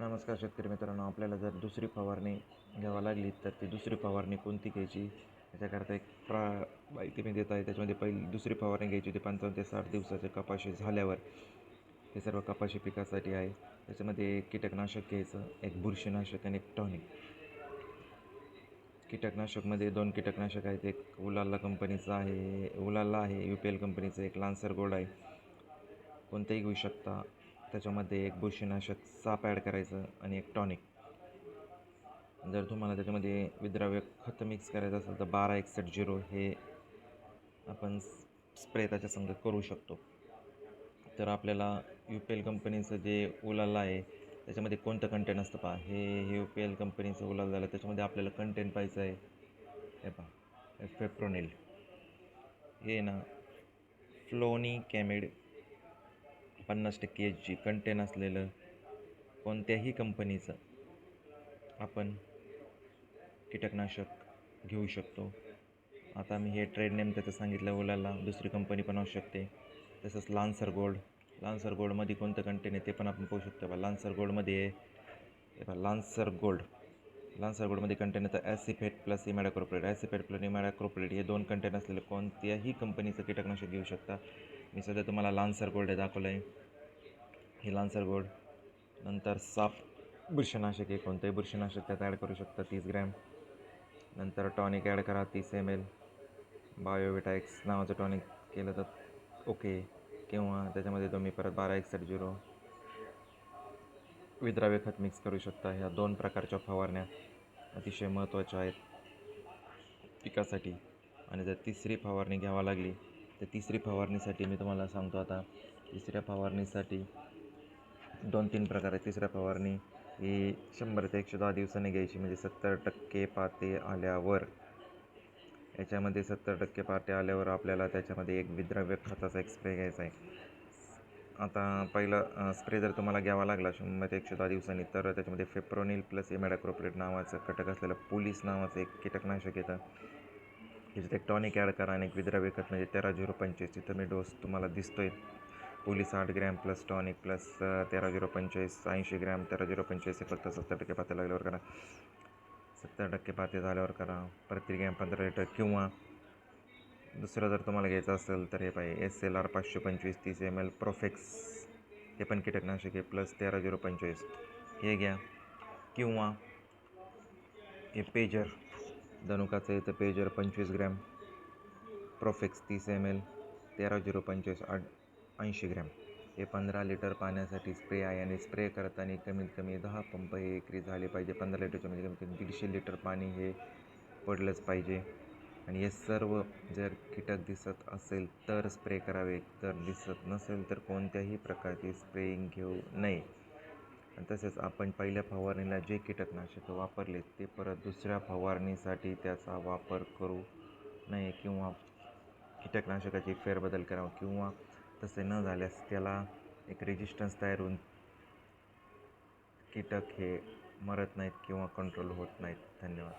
नमस्कार शेतकरी मित्रांनो आपल्याला जर दुसरी फवारणी घ्यावा लागली तर ती दुसरी फवारणी कोणती घ्यायची? याच्याकरता एक प्रा माहिती मी देत आहे. त्याच्यामध्ये पहिली दुसरी फवारणी घ्यायची होती पंचावन्न ते साठ दिवसाचे कपाशी झाल्यावर. हे सर्व कपाशी पिकासाठी आहे. त्याच्यामध्ये एक कीटकनाशक घ्यायचं एक बुरशीनाशक आणि एक टॉनिक. कीटकनाशकमध्ये दोन कीटकनाशक आहेत. एक उलाल्ला कंपनीचं आहे उलाल्ला आहे यू पी एल कंपनीचं एक लान्सर गोल्ड आहे. कोणतंही घेऊ शकता. त्याच्यामध्ये एक बुरशीनाशक साप ॲड करायचं आणि एक टॉनिक. जर तुम्हाला त्याच्यामध्ये विद्राव्य खत मिक्स करायचं असेल तर बारा एकसष्ट झिरो हे आपण स्प्रे त्याच्या संग करू शकतो. तर आपल्याला यू पी एल कंपनीचं जे ओलाला आहे त्याच्यामध्ये कोणतं कंटेंट असतं पहा. हे यू पी एल कंपनीचं ओलाला झालं त्याच्यामध्ये आपल्याला कंटेंट पाहिजे आहे. हे पहा फेप्रोनिल हे ना फ्लोनी कॅमेड पन्नास टक्के एच जी कंटेन असलेलं कोणत्याही कंपनीचं आपण कीटकनाशक घेऊ शकतो. आता मी हे ट्रेड नेम त्याचं सांगितलं ओलाला दुसरी कंपनी पण असू शकते. तसंच लान्सर गोल्ड लान्सर गोल्डमध्ये कोणतं कंटेन आहे ते पण आपण पाहू शकतो. बा लान्सर गोल्डमध्ये आहे बा लान्सर गोल्ड लान्सर गोल्डमध्ये कंटेन येतं ॲसिफेट प्लस इमॅडाक्रोप्लेट ॲसिफेट प्लस इमॅडाक्रोप्लेट हे दोन कंटेन असलेलं कोणत्याही कंपनीचं कीटकनाशक घेऊ शकता. मी सध्या तुम्हाला लान्सर गोल्ड हे दाखवलं आहे हे लान्सर गोल्ड नंतर साप बुरशीनाशक आहे. कोणतंही बुरशीनाशक त्यात ॲड करू शकता. तीस ग्रॅम नंतर टॉनिक ॲड करा. तीस एम एल बायोविटाक्स नावाचं टॉनिक केलं तर ओके किंवा त्याच्यामध्ये तुम्ही परत बारा एकसठ झिरो विद्राव्य खत मिक्स करू शकता. ह्या दोन प्रकारच्या फवारण्या अतिशय महत्त्वाच्या आहेत. पिकासाठी. आणि जर तिसरी फवारणी घ्यावा लागली तर तिसरी फवारणीसाठी मी तुम्हाला सांगतो आता. तिसऱ्या फवारणीसाठी दोन तीन प्रकार आहेत तिसऱ्या फवारणी ही शंभर ते एकशे दहा दिवसांनी घ्यायची. म्हणजे सत्तर टक्के पाते आल्यावर याच्यामध्ये सत्तर टक्के पाते आल्यावर आपल्याला त्याच्यामध्ये एक विद्राव्य खताचा एक स्प्रे घ्यायचा आहे. आता पहिलं स्प्रे जर तुम्हाला घ्यावा लागला शंभर ते एकशे दहा दिवसांनी तर त्याच्यामध्ये फेप्रोनिल प्लस एमॅडाक्रोप्रेट नावाचं घटक असलेलं पोलीस नावाचं एक कीटकनाशक येतं. याच्यात एक टॉनिक ॲड करा आणि एक विद्राव्य खत म्हणजे तेरा झिरो पंचवीस डोस तुम्हाला दिसतो आहे पोलीस आठ ग्रॅम प्लस टॉनिक प्लस तेरा झिरो पंचेचाळीस, ऐंशी ग्रॅम, तेरा झिरो पंचेचाळीस हे फक्त सत्तर टक्के पाते लागल्यावर करा. सत्तर टक्के पाते झाल्यावर करा. प्रति ग्रॅम पंधरा लिटर किंवा दुसरं जर तुम्हाला घ्यायचं असेल तर हे पाहिजे एस एल आर पाचशे पंचवीस, तीस एम एल प्रोफेक्स हे पण कीटकनाशक आहे, प्लस तेरा झिरो पंचवीस हे घ्या. किंवा हे पेजर धनुकाचं येतं पेजवर पेजर पंचवीस ग्रॅम. प्रोफेक्स तीस एम एल तेरा झिरो पंचवीस आठ ऐंशी ग्रॅम. हे पंधरा लिटर पाण्यासाठी स्प्रे आहे आणि स्प्रे करताना कमीत कमी दहा पंप हे एकरी झाले पाहिजे. पंधरा लिटरच्या म्हणजे कमीत कमी दीडशे लिटर पाणी हे पडलंच पाहिजे. आणि हे सर्व जर कीटक दिसत असेल तर स्प्रे करावे. जर दिसत नसेल तर कोणत्याही प्रकारची स्प्रेइंग घेऊ नये. तसेच आपण पहिल्या फवारणीला जे कीटकनाशकं वापरले ते परत दुसऱ्या फवारणीसाठी त्याचा वापर करू नये किंवा कीटकनाशकाची फेरबदल करावा किंवा तसे न झाल्यास त्याला एक रेजिस्टन्स तयार होऊन कीटक हे मरत नाहीत किंवा कंट्रोल होत नाहीत. धन्यवाद.